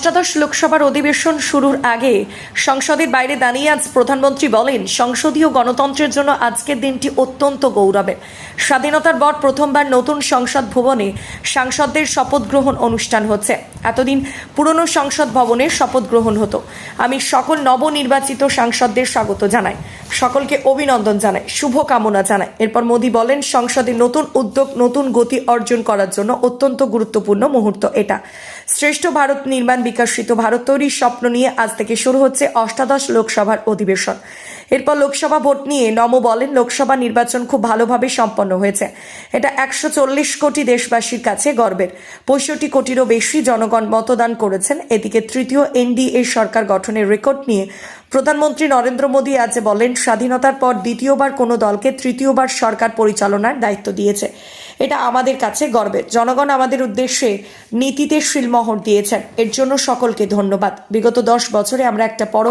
অষ্টাদশ লোকসভার অধিবেশন শুরুর আগে সংসদের বাইরে দাঁড়িয়ে আজ প্রধানমন্ত্রী বলেন, সংসদীয় গণতন্ত্রের জন্য আজকের দিনটি অত্যন্ত গৌরবের। স্বাধীনতার পর প্রথমবার নতুন সংসদ ভবনে সাংসদদের শপথ গ্রহণ অনুষ্ঠান হচ্ছে। এতদিন পুরনো সংসদ ভবনে শপথ গ্রহণ হতো। আমি সকল নবনির্বাচিত সাংসদদের স্বাগত জানাই। সকলকে অভিনন্দন জানাই, শুভকামনা জানাই। এরপর মোদী বলেন, সংসদে নতুন উদ্যোগ, নতুন গতি অর্জন করার জন্য অত্যন্ত গুরুত্বপূর্ণ মুহূর্ত এটা। শ্রেষ্ঠ ভারত নির্মাণ বিকশিত ভারত তৈরির স্বপ্ন নিয়ে আজ থেকে শুরু হচ্ছে অষ্টাদশ লোকসভার অধিবেশন। এরপর লোকসভা ভোট নিয়ে নম বলেন, লোকসভা নির্বাচন খুব ভালোভাবে সম্পন্ন হয়েছে। এটা একশো চল্লিশ কোটি দেশবাসীর কাছে গর্বের। পঁয়ষট্টি কোটিরও বেশি জনগণ মতদান করেছেন। এদিকে তৃতীয় এনডিএ সরকার গঠনের রেকর্ড নিয়ে প্রধানমন্ত্রী নরেন্দ্র মোদী আজ বলেন, স্বাধীনতার পর দ্বিতীয়বার কোনো দলকে তৃতীয়বার সরকার পরিচালনার দায়িত্ব দিয়েছে। এটা আমাদের কাছে গর্বের। জনগণ আমাদের উদ্দেশ্যে নীতিতে শিলমোহর দিয়েছেন। এর জন্য সকলকে ধন্যবাদ। বিগত দশ বছরে আমরা একটা পর